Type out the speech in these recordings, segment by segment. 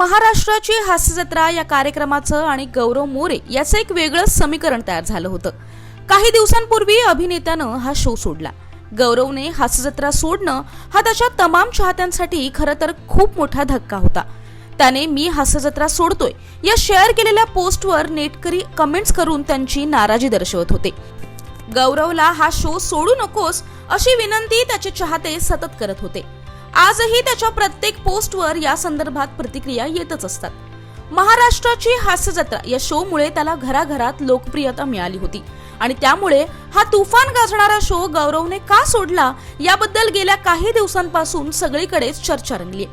महाराष्ट्राची हास्यजत्रा या कार्यक्रमाचं आणि गौरव मोरे याचं एक वेगळंच समीकरण तयार झालं होतं. काही दिवसांपूर्वी अभिनेत्यानं हा शो सोडला. गौरवने हास्यजत्रा सोडणं हा त्याच्या तमाम चाहत्यांसाठी खरं तर खूप मोठा धक्का होता. त्याने मी हास्यजत्रा सोडतोय या शेअर केलेल्या पोस्टवर नेटकरी कमेंट्स करून त्यांची नाराजी दर्शवत होते. गौरवला हा शो सोडू नकोस अशी विनंती त्याचे चाहते सतत करत होते. आजही त्याच्या प्रत्येक पोस्टवर या संदर्भात प्रतिक्रिया येतच असतात. महाराष्ट्राची हास्यजत्रा या शोमुळे त्याला घराघरात लोकप्रियता मिळाली होती. आणि त्यामुळे हा तुफान गाजणारा शो गौरवने का सोडला याबद्दल गेल्या काही दिवसांपासून सगळीकडेच चर्चा रंगली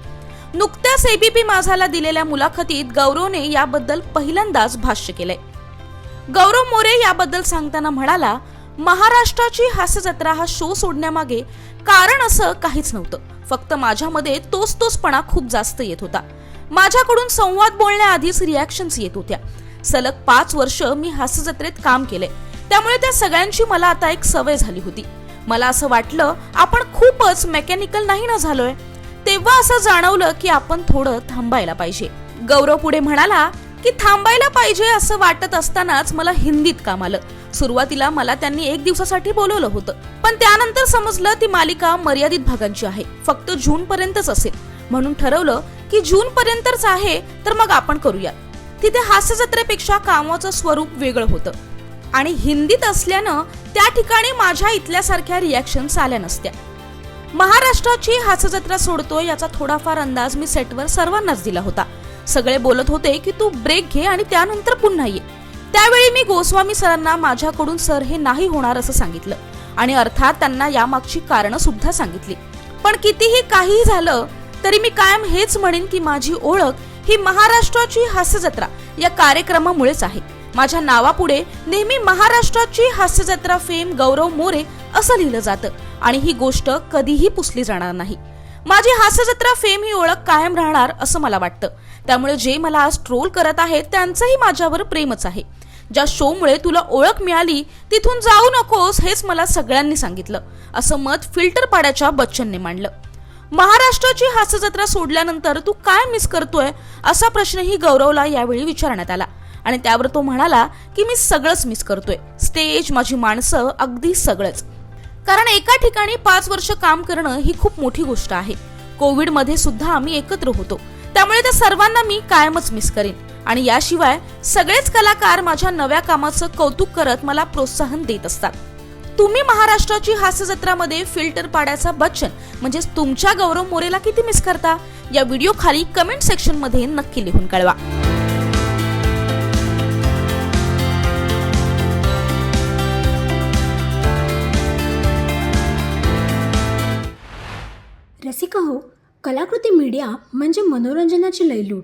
नुकत्याच एबीपी माझाला दिलेल्या मुलाखतीत गौरवने याबद्दल पहिल्यांदाच भाष्य केलंय. गौरव मोरे याबद्दल सांगताना म्हणाला महाराष्ट्राची हास्यजत्रा हा शो सोडण्यामागे कारण असं काहीच नव्हतं. फक्त माझ्यामध्ये तोच तोचपणा खूप जास्त येत होता. माझ्याकडून संवाद बोलण्याआधीच रिॲक्शन्स येत होत्या. सलग पाच वर्ष मी हास्यजत्रेत काम केले. त्यामुळे त्या सगळ्यांची मला आता एक सवय झाली होती. मला असं वाटलं आपण खूपच मेकॅनिकल नाही ना झालोय? तेव्हा असं जाणवलं की आपण थोडं थांबायला पाहिजे. गौरव पुढे म्हणाला की थांबायला पाहिजे असं वाटत असतानाच मला हिंदीत काम आलं. सुरुवातीला मला त्यांनी एक दिवसासाठी बोलवलं होतं. पण त्यानंतर समजलं ती मालिका मर्यादित भागांची आहे. फक्त जून पर्यंतच असेल. म्हणून ठरवलं की जून पर्यंतच आहे तर मग आपण करूया तिथे हास्य जत्रेपेक्षा कामाचं स्वरूप वेगळं होतं. आणि हिंदीत असल्यानं त्या ठिकाणी माझ्या इथल्यासारख्या रिॲक्शन्स आल्या नसत्या. महाराष्ट्राची हास्यजत्रा सोडतोय याचा थोडाफार अंदाज मी सेटवर सर्वांनाच दिला होता. सगळे बोलत होते की तू ब्रेक घे आणि त्यानंतर पुन्हा ये. त्यावेळी मी गोस्वामी सरांना माझ्याकडून सर हे नाही होणार असं सांगितलं. आणि अर्थात त्यांना यामागची कारणं सुद्धा सांगितली. पण कितीही काहीही झालं तरी मी कायम हेच म्हणेन की माझी ओळख ही महाराष्ट्राची हास्यजत्रा या कार्यक्रमामुळेच आहे. माझ्या नावापुढे नेहमी महाराष्ट्राची हास्यजत्रा फेम गौरव मोरे असं लिहिलं जातं आणि ही गोष्ट कधीही पुसली जाणार नाही. माझी हास्यजत्रा फेम ही ओळख कायम राहणार असं मला वाटतं. त्यामुळे जे मला आज ट्रोल करत आहेत त्यांचंही माझ्यावर प्रेमच आहे. ज्या शोमुळे तुला ओळख मिळाली तिथून जाऊ नकोस हेच मला सगळ्यांनी सांगितलं. असं मत फिल्टर पाड्याच्या बच्चनने मांडलं. महाराष्ट्राची हास्यजत्रा सोडल्यानंतर तू काय मिस करतोय असा प्रश्नही गौरवला यावेळी विचारण्यात आला. आणि त्यावर तो म्हणाला की मी सगळंच मिस करतोय. स्टेज माझी माणसं अगदी सगळंच. कारण एका ठिकाणी पाच वर्ष काम करणं ही खूप मोठी गोष्ट आहे. कोविडमध्ये सुद्धा आम्ही एकत्र होतो. त्यामुळे त्या सर्वांना मी कायमच मिस करेन. आणि याशिवाय सगळेच कलाकार माझ्या नव्या कामाचं कौतुक करत मला प्रोत्साहन देत असतात. तुम्ही महाराष्ट्राची हास्य जत्रामध्ये फिल्टर पाड्याचा बच्चन म्हणजेच तुमच्या गौरव मोरेला किती मिस करता? या व्हिडिओ खाली कमेंट सेक्शनमध्ये नक्की लिहून कळवा. रसिका हो कलाकृती मीडिया म्हणजे मनोरंजनाची लयलूट.